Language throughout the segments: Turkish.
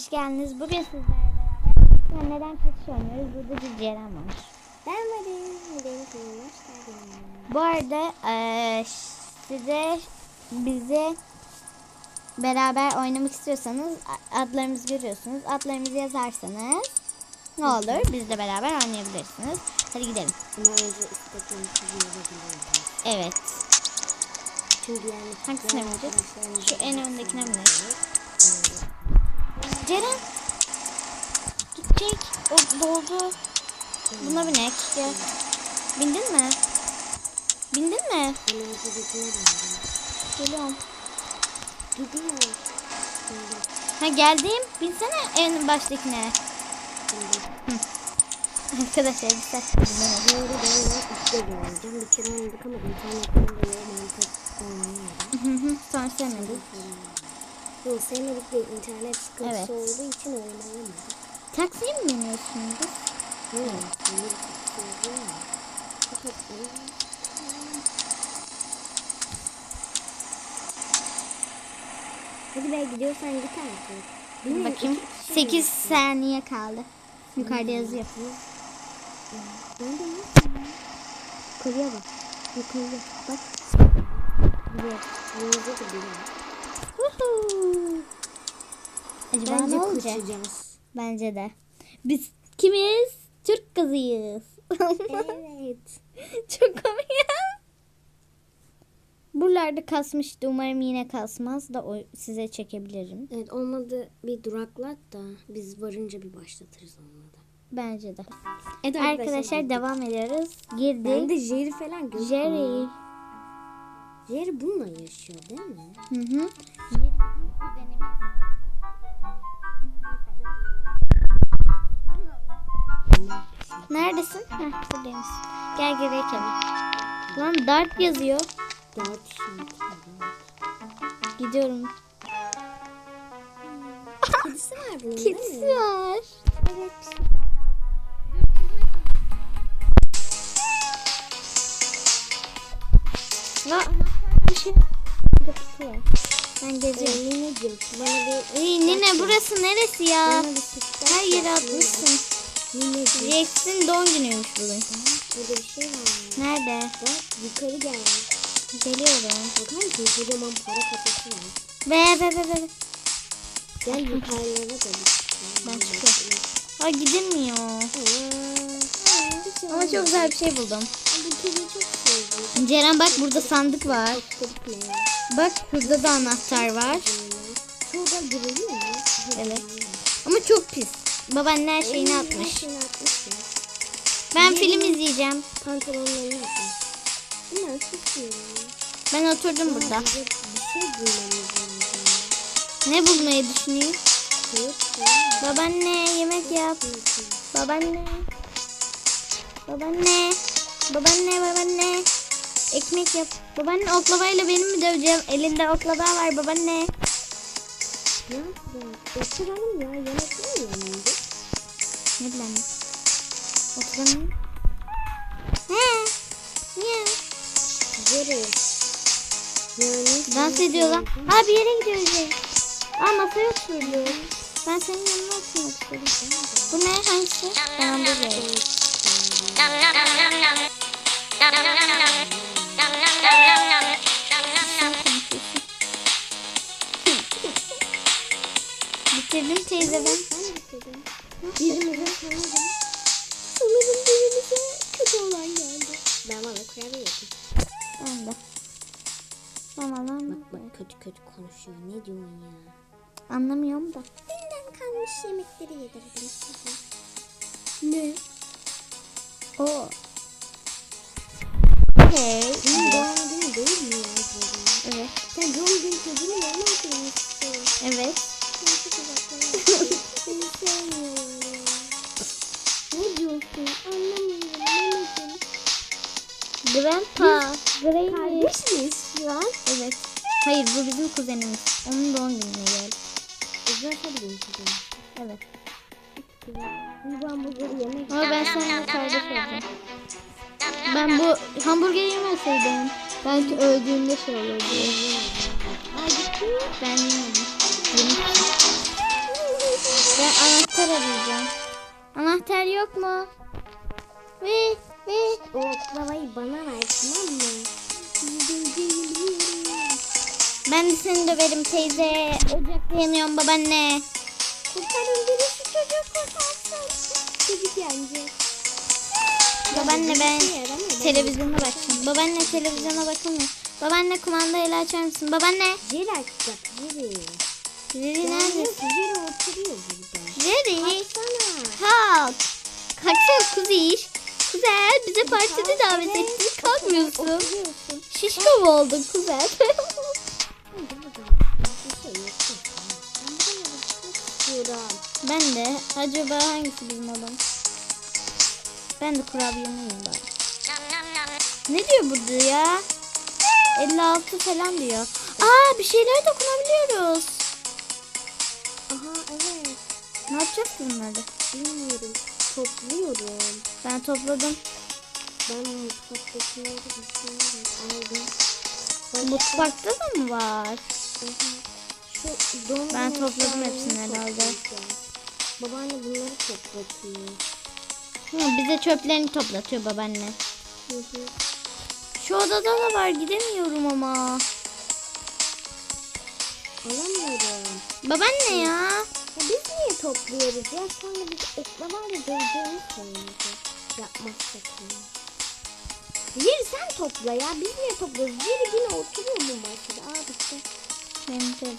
Hoş geldiniz. Bugün sizlerle beraber neden kaçış oynuyoruz? Burada bir Ceren var. Ben varım. Benim hoş geldiniz. Bu arada eee, size bize beraber oynamak istiyorsanız adlarımızı görüyorsunuz. Adlarımızı yazarsanız ne olur? Bizle beraber oynayabilirsiniz. Hadi gidelim. Ama önce isteklerimi yazabilirim. Evet. Çünkü yani Hangisine arkadaşlarımız Şu en öndekine mi? Ceren. Gidecek. O doldu. Buna binek. Gel. Bindin mi? Bindin mi? Geliyorum. Gidiyor. Bindim. Ha geldim. Binsene en baştakine. Arkadaşlar göreceğim. Bir kere oynadık ama internetten dolayı mantık oynayamadım. Sonra sevmedim. Sevmedik değil. internet sıkıntısı Evet. olduğu için oynayamadım. Taksiye mi biniyorsunuz? Fakat Hadi be gidiyorsan git artık. Bakayım. iki kişi 8 mi? saniye kaldı. Yukarıda yazıyor. Nerede ya? Yukarıya bak. Yukarıya bak. Buraya. Yanınıza da Woohoo. Acaba Bence ne olacak? kaçacağız. Bence de. Biz kimiz? Türk kızıyız. evet. Çok komik ya. Buralarda kasmıştı. Umarım yine kasmaz da o size çekebilirim. Evet olmadı bir duraklat da biz varınca bir başlatırız olmadı. Bence de. Evet Arkadaşlar devam ediyoruz. Ben Girdik. de Jerry falan gördüm. Jerry. Jerry bununla yaşıyor değil mi? Hı hı. Neredesin? Heh, buradayız. Gel gel gel. Lan dart yazıyor. Dört işaret. Gidiyorum. Kedisi var bunun Kedisi değil mi? var. Evet. Bir şey. Ben geziyorum. Ee, Nineciğim bana bir... Ey nine burası neresi ya? Her yere atmışsın. Nineciğim Rex'in doğum günüymüş bugün. burada bir şey var. Nerede? Bak yukarı gel. Geliyorum. Bakar mısın kocaman para kafası var. Be be be be. Gel yukarılara da. Ben çıkıyorum. Ay gidilmiyor. Aa, Ama çok güzel bir şey buldum. Ceren bak burada sandık var. Bak burada da anahtar var. Evet. Ama çok pis. Babaanne her şeyini atmış. Ben film izleyeceğim. Pantolonlarını atmış. Ben oturdum burada. Şey. Ne bulmayı düşünüyor? Kırık Babaanne yemek yap. Babaanne. Babaanne. Babaanne babaanne. Ekmek yap. Babaanne oklavayla beni mi döveceğim? Elinde oklava var babaanne. Ne yapacağız? Oturalım ya. Yemek yemiyor muydu? Ne bileyim. Oturamıyorum. He. Niye? Yere. Yani Dans ediyorlar. Ha bir yere gidiyoruz. Aa masa yok. Ben senin yanına oturmak istedim. Bu ne? Hangisi? Tamam bu. Bitirdim teyze ben. Birimize sanırım. Sanırım birimize kötü olan geldi. Ben bana yapayım. Ben de. Tamam lan. Bak bak kötü kötü konuşuyor. Ne diyorsun ya? Anlamıyorum da. Dünden kalmış yemekleri yedirdim size. Ne? O. Hey. Doğum günü değil mi ya? Evet. Sen doğum günü çocuğunu yanına oturmuşsun. Evet. Ben çok. Seni sevmiyorum ya. Ne diyorsun? Anlamıyorum. Anlamadım. Grandpa. Granny. Kardeş miyiz şu an? Evet. Hayır bu bizim kuzenimiz. Onun doğum gününe geldi. Güzel tabii benim. Evet. Bu hamburgeri yemek. Ama ben seninle kardeş olacağım. Ben bu hamburger yemeseydim belki öldüğümde şey olurdu. Ben yemedim. Yemek. anahtar arayacağım. Anahtar yok mu? Ve ve O oklavayı bana ver tamam mı? ben de seni döverim teyze. Ocakta yanıyorum babaanne. Yenecek. Babaanne ben televizyona bakacağım. Babaanne televizyona bakamıyor. Babaanne kumandayı açar mısın? Babaanne. Jerry açacak Jerry. Jerry neredesin? Jerry oturuyor burada. Jerry. Kalk. Kalksana kuziş. Kuzen bize partide davet ettik. Kalkmıyorsun. Şişko mu oldun kuzen? Ben de. Acaba hangisi bizim adam? Ben de kurabiyemi yiyeyim bari. Ne diyor burada ya? 56 falan diyor. Aa bir şeyler dokunabiliyoruz. Aha evet. Ne yapacağız bunları? Bilmiyorum. Topluyorum. Ben topladım. Ben düşünüyorum. Aldım. Mutfakta da mı var? Şu Ben topladım hepsini herhalde. Babaanne bunları toplatıyor. Hı, bize çöplerini toplatıyor babaanne. Hı hı. Şu odada da var gidemiyorum ama. Alamıyorum. Babaanne ya. Ya biz niye topluyoruz ya? Sonra biz oklavayla döveceğimiz söyledi. Yapmazsak yani. Yeri sen topla ya. Biz niye topluyoruz? Yeri yine oturuyor bu masada. Aa bitti.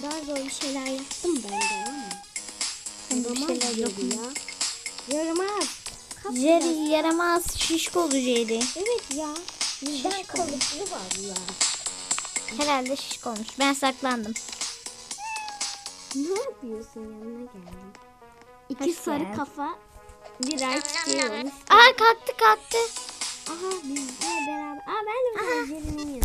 Daha zor bir şeyler yaptım ben de ama. Ben de bir şeyler ya. Yaramaz. Kapı Jerry yaramaz şişkolu Jerry. Evet ya. Bizden Şişko. kalıplı var ya. Herhalde şişko olmuş. Ben saklandım. Ne yapıyorsun yanına geldim. İki Hoş sarı geldin. kafa bir ay çıkıyor. Aa kalktı kalktı. Aha bizle beraber. Aa ben de Jerry'nin yanındayım.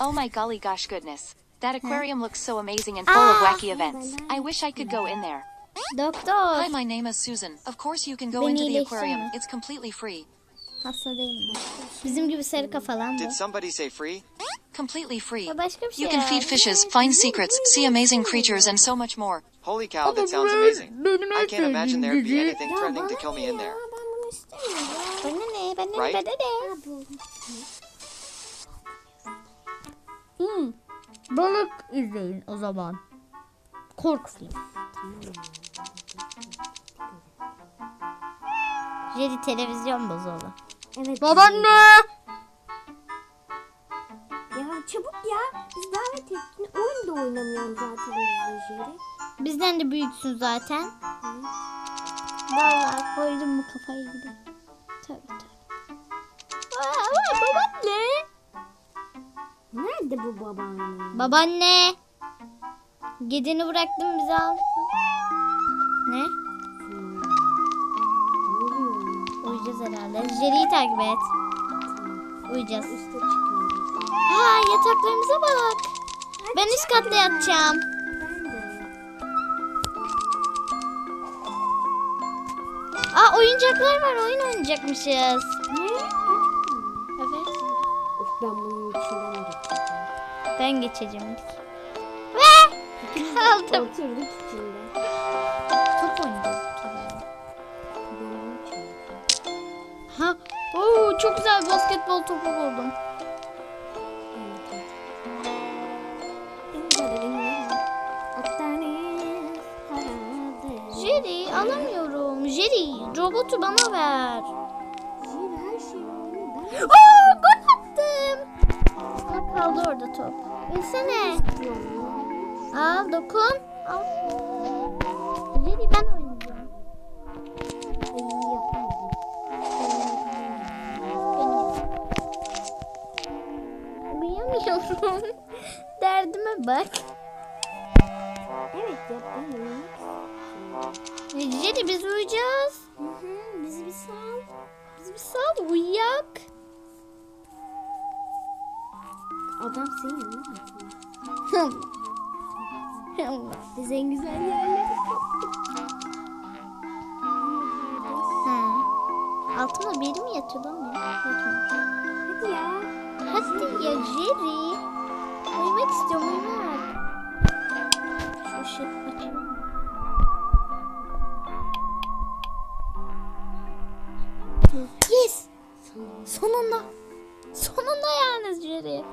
Oh my golly gosh goodness. That aquarium looks so amazing and full of wacky events. I wish I could go in there. Doktor. Hi, my name is Susan. Of course you can go Beni into the iyileştirme. aquarium. It's completely free. Hasta değilim ben. Bizim gibi sarı kafalan Did bu. somebody say free? Completely free. Ya başka bir şey You can feed fishes, find secrets, see amazing creatures, and so much more. Holy cow, that sounds amazing. I can't imagine there'd be anything threatening to kill me in there. Ben bunu istemiyorum. Bana ne? Bana ne? Right? Bana ne? Hmm. Balık izleyin o zaman. Korku filmi. Jerry televizyon bozuldu. Evet. Babaanne! Ya çabuk ya. Biz davet ettin. Oyun da oynamıyorum zaten. Bizden de büyüksün zaten. Vallahi koydum mu kafayı gibi. Tabii tabii. Aa, aa, babaanne. Nerede bu babaanne? Babaanne. Gidini bıraktım bize al. Ne? Herhalde. Jerry'i takip et. Uyuyacağız. Üste çıkıyoruz. Ha yataklarımıza bak. Ben üst katta yatacağım. Ben de. Aa oyuncaklar var. Oyun oynayacakmışız. Ne? Evet. Of ben bunun içinden geçeceğim. Ben geçeceğim. Ve kaldım. Oturduk içinde. Çok güzel basketbol topu buldum. Jerry alamıyorum. Jerry robotu bana ver. Aa gol attım. Kaldı orada top. İnsene. Al dokun. Al. Bak. Evet yapamıyorum. Jerry biz uyuyacağız. Bizi bir sal. Biz bir sal uyuyak. Adam senin. Allah. Biz en güzel yerleri Ha. Altımda biri mi yatıyor lan benim? Hadi ya. Hadi ya Jerry girmek istiyorum Ömer. Şu ışığı açayım. Yes. Sonunda. Sonunda yalnız Jerry.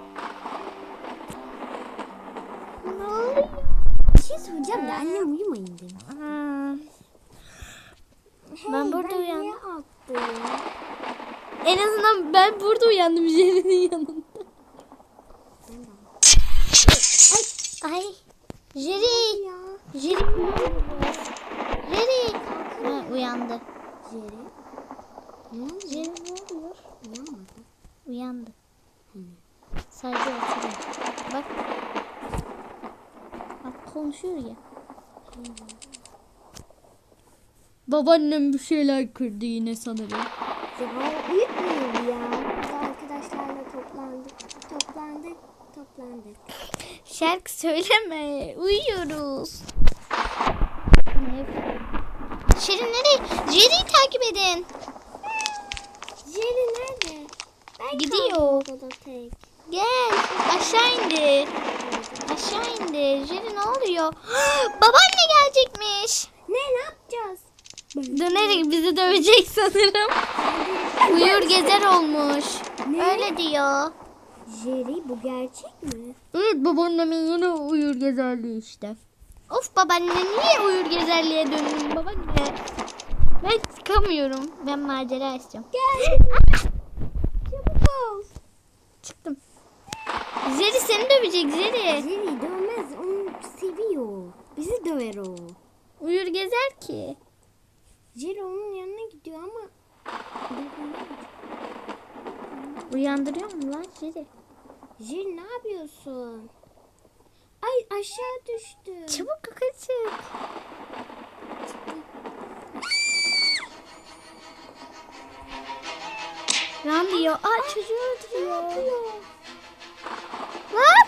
Ne oluyor? Bir şey soracağım da annem uyumayın dedi. Hmm. ben burada ben uyandım. En azından ben burada uyandım Jerry'nin yanında. Ay. Jerry. Jerry. Jerry. Ha, uyandı. Jerry. Ne oldu? Jerry ne oluyor? Uyanmadı. Uyandı. Sadece oturuyor. Bak. Bak konuşuyor ya. Babaannem bir şeyler kırdı yine sanırım. Ya uyutmuyor ya. Arkadaşlarla toplandık. Toplandık. Toplandık. Şarkı söyleme. Uyuyoruz. Şirin nereye? Jerry'i takip edin. Jerry nerede? Ben Gidiyor. Gel. Aşağı indi. Aşağı indi. Jerry ne oluyor? Babaanne gelecekmiş. Ne ne yapacağız? Dönerek bizi dövecek sanırım. Uyur gezer olmuş. Ne? Öyle diyor. Jerry bu gerçek mi? Evet babaannemin yine uyur gezerliği işte. Of babaanne niye uyur gezerliğe döndün babaanne? Ben çıkamıyorum. Ben macera istiyorum. Gel. Çabuk ol. Çıktım. Zeri seni dövecek Zeri. Jerry dövmez. Onu seviyor. Bizi döver o. Uyur gezer ki. Jerry onun yanına gidiyor ama Uyandırıyor mu lan Zeri? Jerry ne yapıyorsun? Ay aşağı düştü. Çabuk kaçın. Lan diyor. Aa çocuğu öldürüyor. Lan.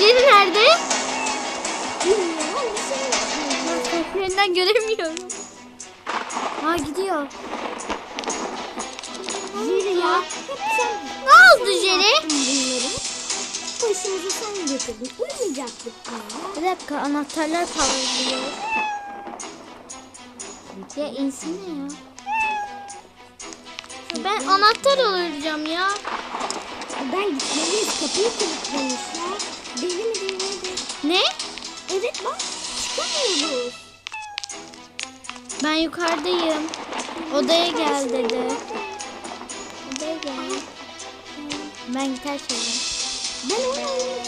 Jerry nerede? Bir şey göremiyorum. Ha gidiyor. Jerry ya. Ne oldu Jerry? Başımıza sen getirdin. Uyumayacaktık ya. Bir dakika anahtarlar parlıyor. Ya insene ya. Ben anahtar alacağım ya. Ben gitmeliyiz. Kapıyı kilitlemişler. Ne? Evet bak çıkamıyoruz. Ben yukarıdayım. Odaya gel dedi. Odaya gel. Ben gitar çalıyorum. Ben onu oynamak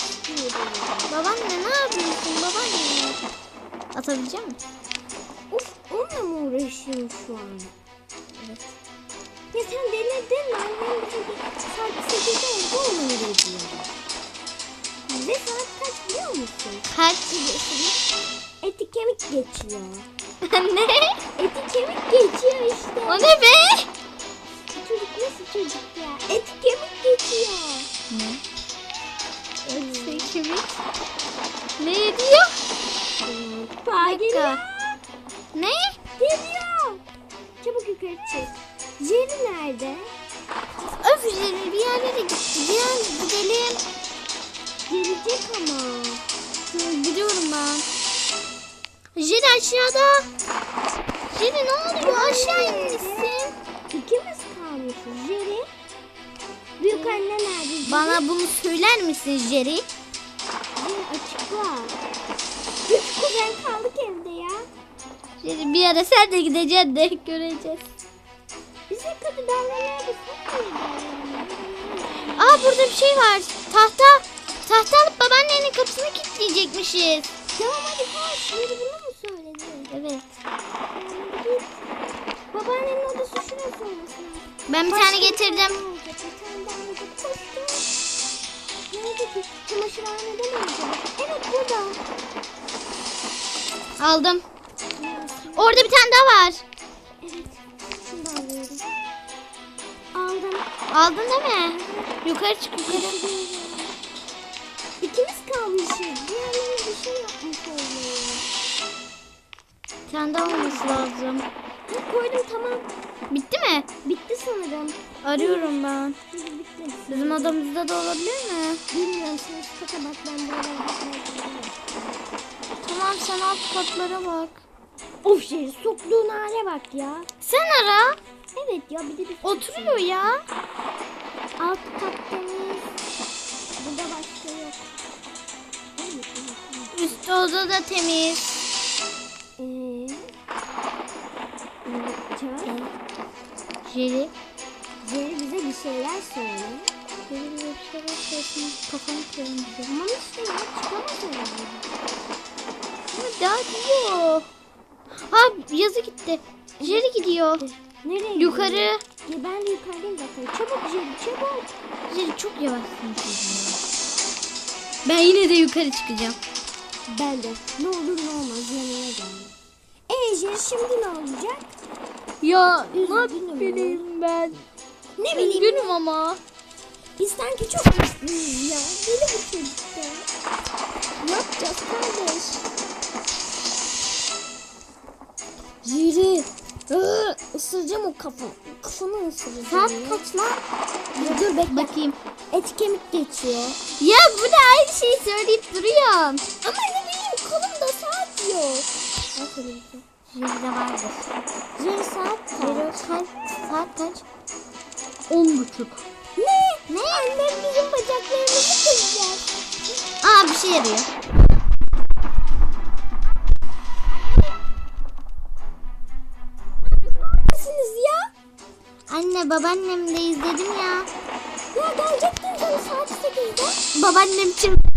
istiyorum. Babaanne ne yapıyorsun babaanne? Atabilecek misin? Of onunla mı uğraşıyorum şu an? Evet. Ya sen delirdin mi? Annem bize saat 8'de evde olmayı diyor. Ve saat kaç biliyor musun? Kaç? Eti kemik geçiyor. ne? Eti kemik geçiyor işte. O ne be? Çocuk nasıl çocuk ya? Eti kemik geçiyor. Ne? Kemik. Ne diyor? Pa Bir geliyor. dakika. Ne? Geliyor. Çabuk yukarı çık. Jerry nerede? Öf Jerry bir yerlere gitti. Gel gidelim. Gelecek ama. Hı, Gidiyorum ben. Jerry aşağıda. Jerry ne oluyor? Aşağı inmişsin. İkimiz kalmışız. Jerry. Büyük anne nerede? Bana bunu söyler misin? Jerry açıkla. Üç kuzen kaldık evde ya. Jerry bir ara sen de gideceksin de göreceğiz. Bize. Sen niye davranıyorsun? Aa burada bir şey var. Tahta. Tahta alıp babaannenin kapısını kilitleyecekmişiz. Tamam hadi koş. Şimdi bunu mu söyledin? Evet. Git. Babaannenin odası şurası olmasın. Ben bir tane getirdim. Bir tane daha getirdim. Nerede ki? Çamaşırhanede mi olacak? Evet burada. Aldım. Orada bir tane daha var. Evet. Şunu da alıyorum. Aldım. Aldın değil mi? Yukarı çık yukarı. Bir tane daha olması lazım. Ha, koydum tamam. Bitti mi? Bitti sanırım. Arıyorum ben. Bitti. Bizim odamızda da olabilir mi? Bilmiyorum sen üst kata bak ben gidiyorum. Tamam sen alt katlara bak. Of şey soktuğun hale bak ya. Sen ara. Evet ya bir de bir Oturuyor ya. alt kattayız. Burada başka yok. Üst oda da temiz. Yapacağız? Jeli. Jerry bize bir şeyler söyle. Jeli bir şeyler söylesin. Kafamı kırmış. Tamam işte ya çıkamaz herhalde. Daha diyor. Ha yazı gitti. Jeli gidiyor. Nereye Yukarı. gidiyor? Ya ben de yukarıdayım zaten. Çabuk Jerry çabuk. Jeli çok yavaşsın. Ben yine de yukarı çıkacağım. Ben de. Ne olur ne olmaz yanına gel. Ee Jerry şimdi ne olacak? Ya Üzgünüm bileyim ben. Ne bileyim. Üzgünüm ama. Biz sanki çok mutluyuz ya. Deli bu çocuk ya. Ne yapacağız kardeş? Jerry. Iı, ısıracağım o kafanı. Kafanı ısıracağım. Saat ya. kaç lan? Dur, dur bekle. Bakayım. Et kemik geçiyor. Ya bu da aynı şeyi söyleyip duruyorsun. Ama ne bileyim kolumda saat yok. Jeli'de vardır. Jerry saat kaç? kaç? Saat kaç? On buçuk. Ne? Ne? Annem bizim bacaklarımızı kıracak. Aa bir şey yarıyor. Neredesiniz ya? Anne babaannemde izledim ya. Ya gelecektin sen saat 8'de. Babaannem için.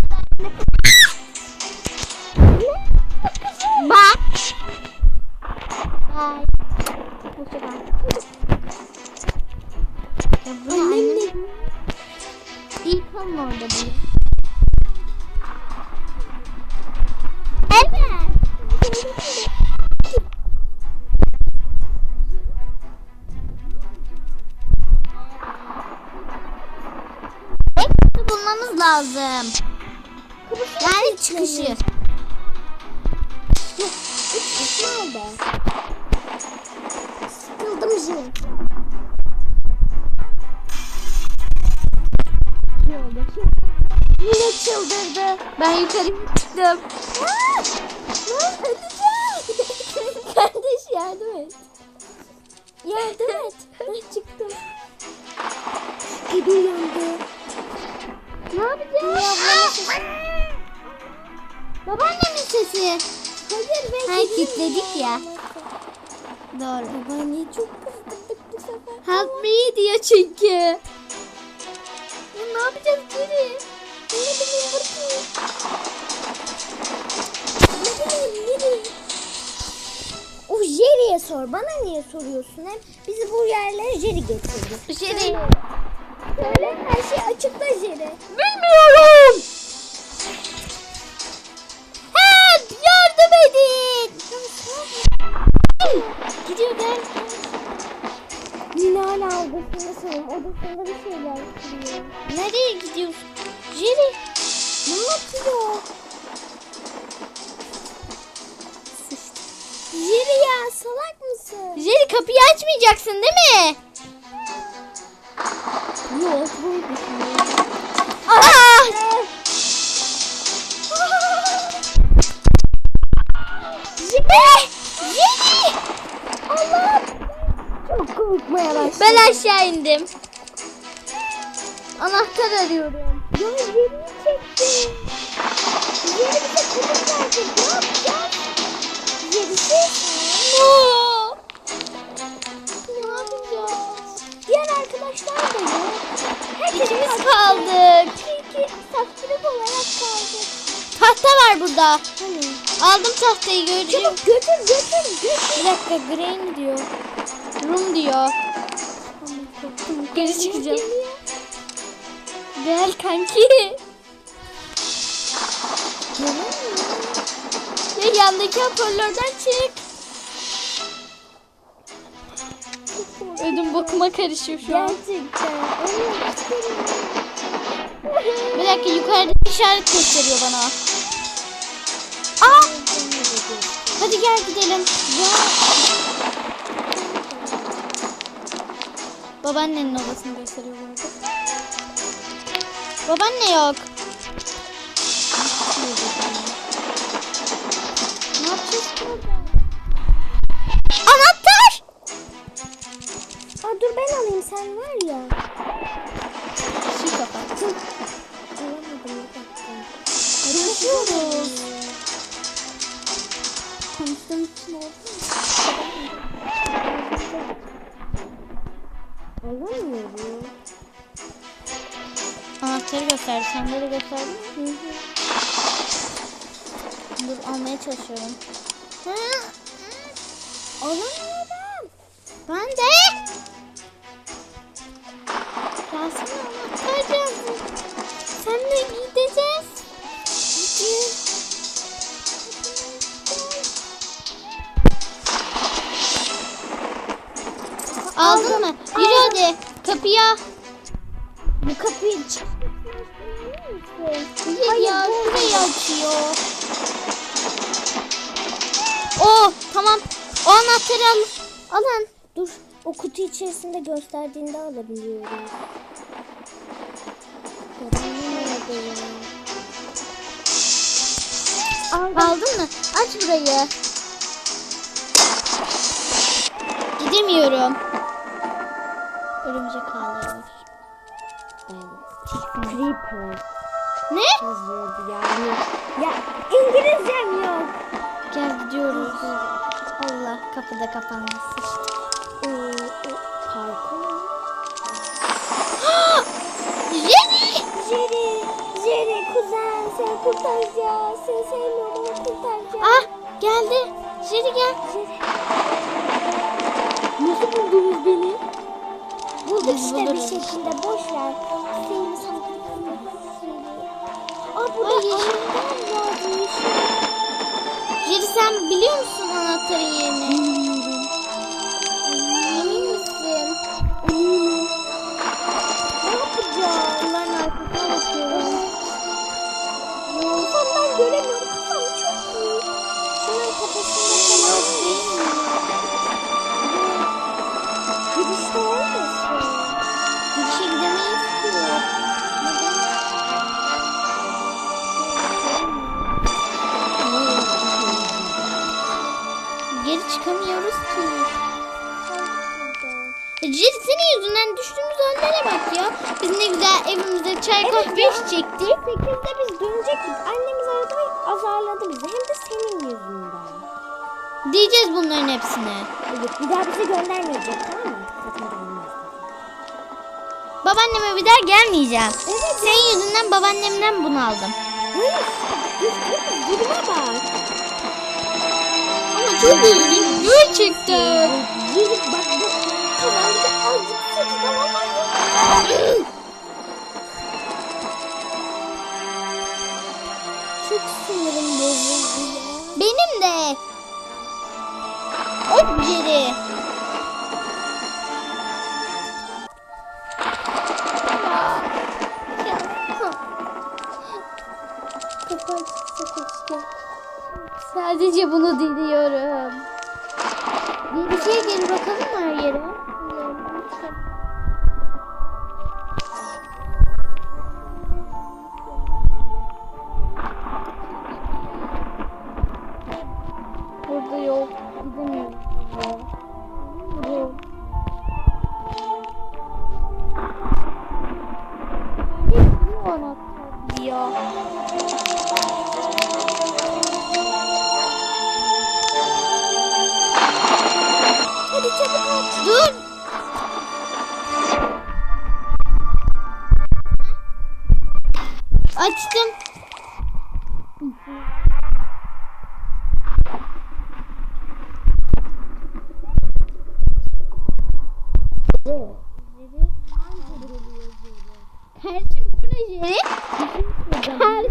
Nerede? Sıkıldım Jerry. Yine çıldırdı. Ben yukarı çıktım. Lan öleceğim. Kardeş yardım et. Yardım et. Ben çıktım. Kedi uyandı. Ne yapacağız? Babaannemin sesi. Ha, kilitledik ya. Doğru. Babaanneyi çok kızdırdık bu sefer. Help me diyor çünkü. Ya ne yapacağız Ciri? Ne bileyim bakayım. Ne bileyim nereye? O Jerry'e sor. Bana niye soruyorsun hem? Bizi bu yerlere Jerry getirdi. Ciri. Verecek. Ne yapacağız? Ne yapacağız? Diğer arkadaşlar da yok. İkimiz kaldık. İki saftirik olarak kaldık. Tahta var burada. Hani? Aldım tahtayı göreceğim. Çabuk götür götür götür. Bir dakika grain diyor. Room diyor. Geri çıkacağım. Gel kanki. Ya yandaki hoparlörden çık. Ödüm bokuma karışıyor şu an. Gerçekten. Bir dakika yukarıda işaret gösteriyor bana. Aa! Hadi gel gidelim. Babaannenin odasını gösteriyor bu arada. Babaanne yok. Anahtar! Aa, dur ben alayım sen var ya. Şu kapat. Alamadım bir dakika. Konuşuyoruz. Konuştuğum için oldu Alamıyorum. Anahtarı gösterdi. Sende de gösterdi mi? Çalışıyorum. Alamıyorum. Ben de. Gelsene anahtar geldi. Seninle gideceğiz. Hadi. Aldın mı? Yürü hadi. Kapıya. Bu kapıyı çık. Hayır, ya şurayı açıyor. Tamam. O anahtarı al. Alın. Dur. O kutu içerisinde gösterdiğinde nerede ya? Aldın mı? Aç burayı. Gidemiyorum. Örümcek ağlıyor. Creeper Ne? yani. Ya İngilizcem yok. Kapıda kapanması. Ee, o parkur. Jenny! Jerry, Jerry kuzen seni kurtaracağız. Seni sevmiyorum ama kurtaracağız. Ah geldi. Jenny gel. Nasıl buldunuz beni? Bulduk Biz işte bir şekilde boş ver. Seni sana Aa burada Ay. anahtar varmış. Jenny sen biliyor musun anahtarın yerini? Biz ne güzel evimizde çay kahve içecektik. 8'de biz dönecektik. Annemiz aradı ve azarladı bizi. Hem de senin yüzünden. Diyeceğiz bunların hepsine. Evet bir daha bizi göndermeyecek tamam mı? Gelmez. Babaanneme bir daha gelmeyeceğim. Evet. Senin yüzünden babaannemden bunu aldım. Dur duruma bak. Ama çok üzgün gerçekten. Yürü bak bu kazancı azıcık sıçtı ama Çok sinirim bozuldu ya. Benim de. Hop geri. Sadece bunu diliyorum. Bir gel bakalım Dur. Açtım. Kardeşim bu ne yukarı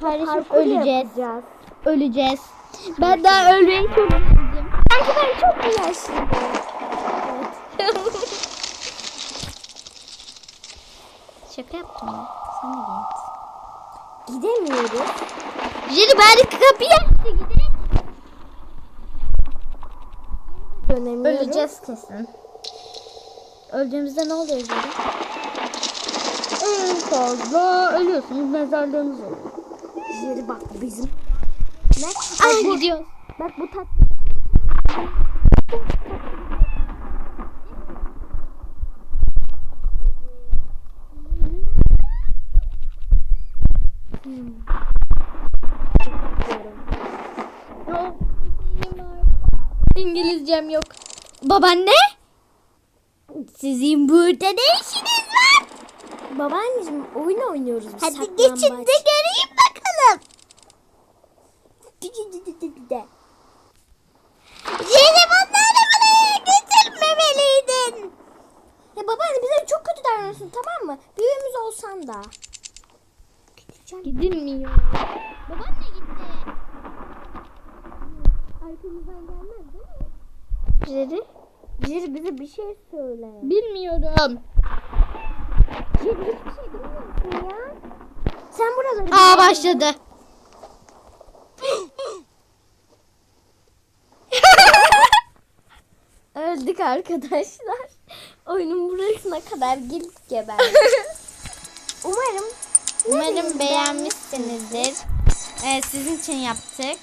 Kardeşim parkur öleceğiz. Öleceğiz. Ben daha ölmeyi çok istedim. Sanki ben çok mu yaşlıyım? Şaka yaptım ya. Sen de git. Gidemiyoruz. Jerry bari kapıyı aç da gidelim. Dönemiyoruz. Öleceğiz kesin. Öldüğümüzde ne oluyor Jerry? En fazla ölüyorsunuz. Mezarlığınız oluyor. Jerry bak bizim. Ne? Ay gidiyor. Bak bu tat. Yok. İngilizcem yok. Babaanne? Sizin burada ne işiniz var? Babaanneciğim oyun oynuyoruz biz. Hadi geçin de göreyim bakalım. Jerry bunları buraya getirmemeliydin. Ya babaanne bize çok kötü davranıyorsun tamam mı? Büyüğümüz olsan da. Gidilmiyor. Babaanne gitti. Arkamızdan gelmez değil mi? Jerry? Jerry bize bir şey söyle. Bilmiyorum. Jerry hiçbir şey bilmiyorsun ya. Sen buraları... Aa başladı. Öldük arkadaşlar. Oyunun burasına kadar gelip geber. Umarım beğenmişsinizdir. Evet, sizin için yaptık.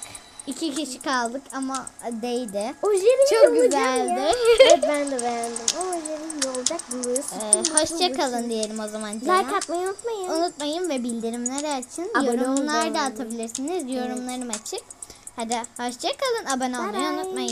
İki kişi kaldık ama değdi. o Jerry'yi Çok güzeldi. Evet ben de beğendim. Ama Jerry'yi yolacak burası. Ee, hoşça kalın diyelim o zaman Like canım. atmayı unutmayın. Unutmayın ve bildirimleri açın. Abone Yorumlar da atabilirsiniz. Yorumlarım açık. Hadi hoşça kalın. Abone olmayı Bye bye. unutmayın.